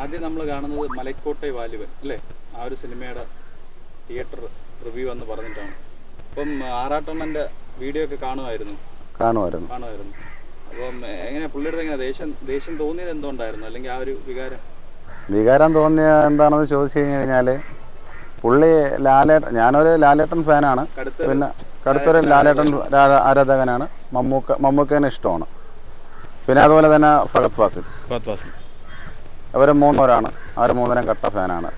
ആദ്യം നമ്മൾ കാണുന്നത് മലക്കോട്ടെ വാലുവൻ അല്ലേ? ആ ഒരു സിനിമയുടെ തിയേറ്റർ റിവ്യൂ എന്ന് പറഞ്ഞിട്ടാണ്. അപ്പം ആറാട്ടണ്ണന്റെ വീഡിയോ ഒക്കെ കാണുമായിരുന്നു. കാണുമായിരുന്നു. കാണുമായിരുന്നു. അപ്പം എങ്ങനെ പുള്ളിയുടെ എങ്ങനെ ദേഷ്യം ദേഷ്യം തോന്നിയത് എന്തുകൊണ്ടായിരുന്നു? അല്ലെങ്കിൽ ആ ഒരു വികാരം? വികാരം തോന്നിയ എന്താണെന്ന് ചോദിച്ചു കഴിഞ്ഞു കഴിഞ്ഞാൽ പുള്ളി ലാലേട്ടൻ ഞാനൊരു ലാലേട്ടൻ ഫാനാണ്. പിന്നെ കടുത്തൊരു ലാലേട്ടൻ ആരാധകനാണ്? മമ്മൂക്ക മമ്മൂക്കേനെ ഇഷ്ടമാണ്. പിന്നെ അതുപോലെ തന്നെ ഫഹദ് ഫാസിൽ. ഫഹദ് ഫാസിൽ. അവർ മൂന്നൂരാണ്. അവർ മൂന്നിനും കട്ട ഫാനാണ്.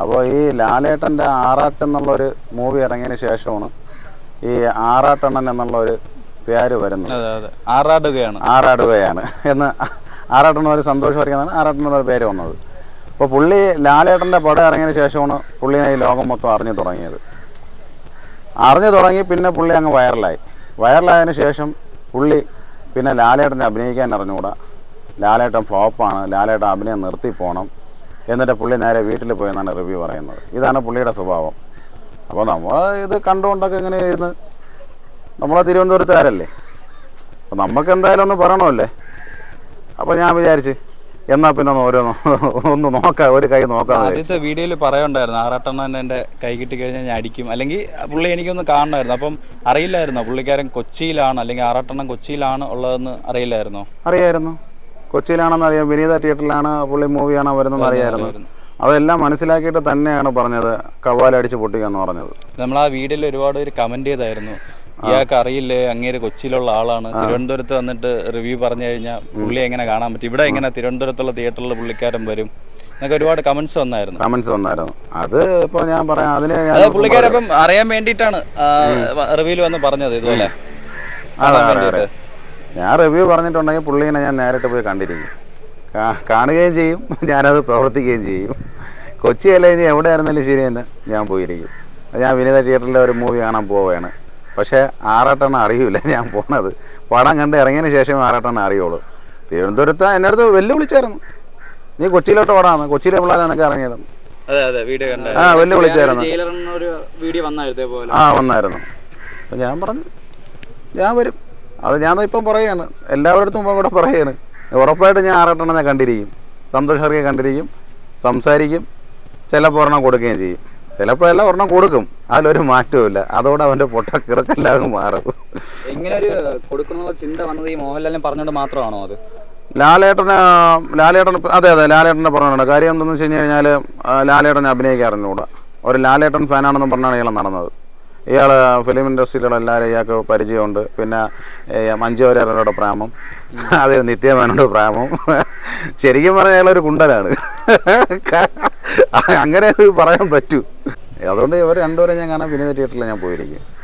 അപ്പോൾ ഈ ലാലേട്ടന്റെ ആറാട്ട് എന്നുള്ളൊരു മൂവി ഇറങ്ങിയതിന് ശേഷമാണ് ഈ ആറാട്ടണ്ണൻ എന്നുള്ളൊരു പേര് വരുന്നത്. ആറാടുകയാണ്. ആറാടുകയാണ് എന്ന് ആറാട്ടെണ്ണ ഒരു സന്തോഷം അറിയാനാണ് ആറാട്ടെണ്ണ ഒരു പേര് വന്നത്. അപ്പോൾ പുള്ളി ലാലേട്ടന്റെ പടം ഇറങ്ങിയതിന് ശേഷമാണ് പുള്ളിനെ ഈ ലോകം മൊത്തം അറിഞ്ഞു തുടങ്ങിയത്. അറിഞ്ഞു തുടങ്ങി പിന്നെ പുള്ളി അങ്ങ് വൈറലായി. വൈറലായതിനു ശേഷം പുള്ളി പിന്നെ ലാലേട്ടനെ അഭിനയിക്കാൻ അറിഞ്ഞുകൂടാ. ലാലേട്ടൻ ഫ്ലോപ്പാണ്. ലാലേട്ടൻ അഭിനയം നിർത്തി പോകണം എന്നിട്ട് പുള്ളി നേരെ വീട്ടിൽ പോയി എന്നാണ് റിവ്യൂ പറയുന്നത്. ഇതാണ് പുള്ളിയുടെ സ്വഭാവം. അപ്പോൾ നമ്മൾ ഇത് കണ്ടുകൊണ്ടൊക്കെ ഇങ്ങനെ ഇരുന്ന് നമ്മളെ തിരുവനന്തപുരത്തുകാരല്ലേ? അപ്പോൾ നമുക്ക് എന്തായാലും ഒന്ന് പറയണമല്ലേ? അപ്പോൾ ഞാൻ വിചാരിച്ച് എന്നാൽ പിന്നെ ഒന്ന് ഓരോ ഒന്ന് നോക്കാം ഒരു കൈ നോക്കാം ആദ്യത്തെ വീഡിയോയിൽ പറയണ്ടായിരുന്നു ആറാട്ടെണ്ണൻ എന്റെ കൈ കിട്ടി കഴിഞ്ഞാൽ ഞാൻ അടിക്കും. അല്ലെങ്കിൽ പുള്ളി എനിക്കൊന്ന് കാണണമായിരുന്നു. അപ്പം അറിയില്ലായിരുന്നോ? പുള്ളിക്കാരൻ കൊച്ചിയിലാണ് അല്ലെങ്കിൽ ആറാട്ടെണ്ണം കൊച്ചിയിലാണ് ഉള്ളതെന്ന് അറിയില്ലായിരുന്നോ? അറിയായിരുന്നു. കൊച്ചിയിലാണെന്ന് അറിയാം. വിനീത തിയേറ്ററിലാണ് പുള്ളി മൂവിയാണ് വരുന്നതെന്ന് അറിയായിരുന്നു. അതെല്ലാം മനസ്സിലാക്കിയിട്ട് തന്നെയാണ് പറഞ്ഞത് കവാലടിച്ച് പൊട്ടിക്കുക എന്ന് പറഞ്ഞത്. നമ്മൾ ആ വീഡിയോയിൽ ഒരുപാട് പേര് കമന്റ് ചെയ്തായിരുന്നു. ഇയാൾക്ക് അറിയില്ലേ അങ്ങേര് കൊച്ചിയിലുള്ള ആളാണ്. തിരുവനന്തപുരത്ത് വന്നിട്ട് റിവ്യൂ പറഞ്ഞു കഴിഞ്ഞാൽ പുള്ളി എങ്ങനെ കാണാൻ പറ്റും? ഇവിടെ എങ്ങനെ തിരുവനന്തപുരത്തുള്ള തിയേറ്ററിൽ പുള്ളിക്കാരൻ വരും? എന്നൊക്കെ ഒരുപാട് കമന്റ്സ് വന്നായിരുന്നു. കമന്റ്സ് വന്നായിരുന്നു. അത് ഇപ്പൊ ഞാൻ പറയാം അതിന് അത് പുള്ളിക്കാരൻ അപ്പം അറിയാൻ വേണ്ടിയിട്ടാണ് റിവ്യൂൽ വന്ന് പറഞ്ഞത് ഇതുപോലെ. ഞാൻ റിവ്യൂ പറഞ്ഞിട്ടുണ്ടെങ്കിൽ പുള്ളീനെ ഞാൻ നേരിട്ട് പോയി കണ്ടിരിക്കും. കാണുകയും ചെയ്യും ഞാനത് പ്രവർത്തിക്കുകയും ചെയ്യും. കൊച്ചി അല്ലെങ്കിൽ ഇനി എവിടെ ആയിരുന്നാലും ശരി തന്നെ ഞാൻ പോയിരിക്കും. ഞാൻ വിനീത തിയേറ്ററിലെ ഒരു മൂവി കാണാൻ പോവുകയാണ്. പക്ഷേ ആറാട്ടെണ്ണം അറിയൂല ഞാൻ പോണത്. പടം കണ്ട് ഇറങ്ങിയതിന് ശേഷം ആറാട്ടെണ്ണം അറിയുള്ളൂ. തിരുവനന്തപുരത്ത് എന്റെ അടുത്ത് വെല്ലുവിളിച്ചായിരുന്നു. നീ കൊച്ചിയിലോട്ട് ഓടാന്ന് കൊച്ചിയിലെ പിള്ളേരെ നിനക്ക് ഇറങ്ങിയത്. ആ വെല്ലുവിളിച്ചായിരുന്നു. ആ വന്നായിരുന്നു. അപ്പം ഞാൻ പറഞ്ഞു ഞാൻ വരും. അത് ഞാൻ ഇപ്പം പറയാണ്. എല്ലാവരുടെ കൂടെ പറയാണ്. ഉറപ്പായിട്ട് ഞാൻ ആറട്ടെണ്ണനെ കണ്ടിരിക്കും. സന്തോഷ് ഹർക്കെ കണ്ടിരിക്കും. സംസാരിക്കും. ചിലപ്പോൾ ഒരെണ്ണം കൊടുക്കുകയും ചെയ്യും. ചിലപ്പോൾ എല്ലാം ഒരെണ്ണം കൊടുക്കും. അതിലൊരു മാറ്റവുമില്ല. അതോടെ അവന്റെ പൊട്ട കിറക്കെല്ലാം മാറും. എങ്ങനെ ഒരു കൊടുക്കുന്ന ചിന്ത വന്നത് ഈ മോഹൻലാലിനെ പറഞ്ഞുകൊണ്ട് മാത്രമാണോ അത്? ലാലേട്ടന് ലാലേട്ടൻ അതെ അതെ ലാലേട്ടനെ പറഞ്ഞിട്ടുണ്ട് കാര്യം എന്താണെന്ന് വെച്ച് കഴിഞ്ഞ് കഴിഞ്ഞാൽ ലാലേട്ടനെ അഭിനയിക്കാറിഞ്ഞൂടാ ഒരു ലാലേട്ടൻ ഫാനാണെന്ന് പറഞ്ഞാണ് ഇയാൾ നടന്നത്. ഇയാൾ ഫിലിം ഇൻഡസ്ട്രിയിലുള്ള എല്ലാവരും ഇയാൾക്ക് പരിചയമുണ്ട്. പിന്നെ വാര്യരുടെ പ്രേമം. അത് നിത്യമേനോട് പ്രേമം. ശരിക്കും പറഞ്ഞാൽ അയാളൊരു കുണ്ടലാണ് അങ്ങനെ പറയാൻ പറ്റൂ. അതുകൊണ്ട് ഇവർ രണ്ടുപേരും ഞാൻ കാണാൻ വിനോദ തിയേറ്ററിൽ ഞാൻ പോയിരിക്കും.